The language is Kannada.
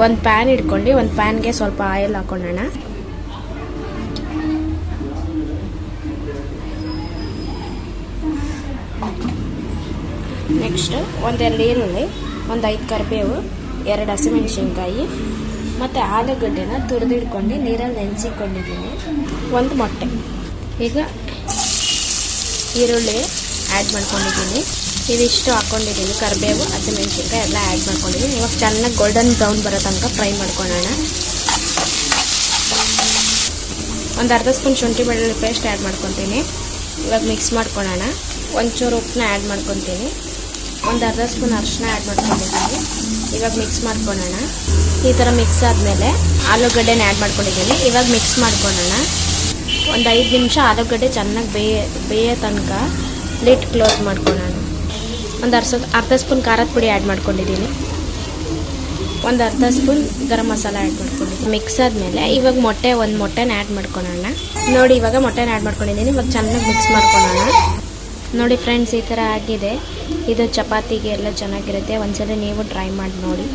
ಒಂದು ಪ್ಯಾನ್ ಇಟ್ಕೊಂಡು, ಒಂದು ಪ್ಯಾನ್ಗೆ ಸ್ವಲ್ಪ ಆಯಿಲ್ ಹಾಕೊಳ್ಳೋಣ ನೆಕ್ಸ್ಟ್ ಒಂದೆರಡು ಈರುಳ್ಳಿ, ಒಂದು ಐದು ಕರಿಬೇವು, ಎರಡು ಹಸಿಮೆಣಸಿನ್ಕಾಯಿ, ಮತ್ತು ಆಲೂಗಡ್ಡೆನ ತುರಿದಿಡ್ಕೊಂಡು ನೀರಲ್ಲಿ ನೆನೆಸಿಕೊಂಡಿದ್ದೀನಿ. ಒಂದು ಮೊಟ್ಟೆ. ಈಗ ಈರುಳ್ಳಿ ಆ್ಯಡ್ ಮಾಡ್ಕೊಂಡಿದ್ದೀನಿ. ಇದಿಷ್ಟು ಹಾಕೊಂಡಿದ್ದೀನಿ. ಕರಿಬೇವು, ಹಸಿಮೆಣಸಿನ್ಕಾಯಿ ಎಲ್ಲ ಆ್ಯಡ್ ಮಾಡ್ಕೊಂಡಿದ್ದೀನಿ. ಇವಾಗ ಚೆನ್ನಾಗಿ ಗೋಲ್ಡನ್ ಬ್ರೌನ್ ಬರೋ ತನಕ ಫ್ರೈ ಮಾಡ್ಕೊಳ್ಳೋಣ. ಒಂದು ಅರ್ಧ ಸ್ಪೂನ್ ಶುಂಠಿ ಬೆಳ್ಳುಳ್ಳಿ ಪೇಸ್ಟ್ ಆ್ಯಡ್ ಮಾಡ್ಕೊತೀನಿ. ಇವಾಗ ಮಿಕ್ಸ್ ಮಾಡ್ಕೊಳ್ಳೋಣ. ಒಂಚೂರು ಉಪ್ಪನ್ನ ಆ್ಯಡ್ ಮಾಡ್ಕೊತೀನಿ. ಒಂದು ಅರ್ಧ ಸ್ಪೂನ್ ಅರಿಶಿನ ಆ್ಯಡ್ ಮಾಡ್ಕೊಂಡಿದ್ದೀನಿ. ಇವಾಗ ಮಿಕ್ಸ್ ಮಾಡ್ಕೊಳ್ಳೋಣ. ಈ ಥರ ಮಿಕ್ಸ್ ಆದಮೇಲೆ ಆಲೂಗಡ್ಡೆನ ಆ್ಯಡ್ ಮಾಡ್ಕೊಂಡಿದ್ದೀನಿ. ಇವಾಗ ಮಿಕ್ಸ್ ಮಾಡ್ಕೊಳ್ಳೋಣ. ಒಂದು ಐದು ನಿಮಿಷ ಆಲೂಗಡ್ಡೆ ಚೆನ್ನಾಗಿ ಬೇಯ, ಬೇಯೋ ತನಕ ಲಿಟ್ ಕ್ಲೋಸ್ ಮಾಡ್ಕೊಳ್ಳೋಣ. ಒಂದು ಅರ್ಧ ಅರ್ಧ ಸ್ಪೂನ್ ಖಾರದ ಪುಡಿ ಆ್ಯಡ್ ಮಾಡ್ಕೊಂಡಿದ್ದೀನಿ. ಒಂದು ಅರ್ಧ ಸ್ಪೂನ್ ಗರಂ ಮಸಾಲ ಆ್ಯಡ್ ಮಾಡ್ಕೊಂಡಿದ್ದೀನಿ. ಮಿಕ್ಸ್ ಆದಮೇಲೆ ಇವಾಗ ಮೊಟ್ಟೆ ಒಂದು ಮೊಟ್ಟೆನ ಆ್ಯಡ್ ಮಾಡ್ಕೊಳ್ಳೋಣ ನೋಡಿ ಇವಾಗ ಮೊಟ್ಟೆನ ಆ್ಯಡ್ ಮಾಡ್ಕೊಂಡಿದ್ದೀನಿ, ಇವಾಗ ಚೆನ್ನಾಗಿ ಮಿಕ್ಸ್ ಮಾಡ್ಕೊಳ್ಳೋಣ ನೋಡಿ ಫ್ರೆಂಡ್ಸ್ ಈ ಥರ ಆಗಿದೆ. ಇದು ಚಪಾತಿಗೆ ಎಲ್ಲ ಚೆನ್ನಾಗಿರುತ್ತೆ. ಒಂದ್ಸಲ ನೀವು ಟ್ರೈ ಮಾಡಿ ನೋಡಿ.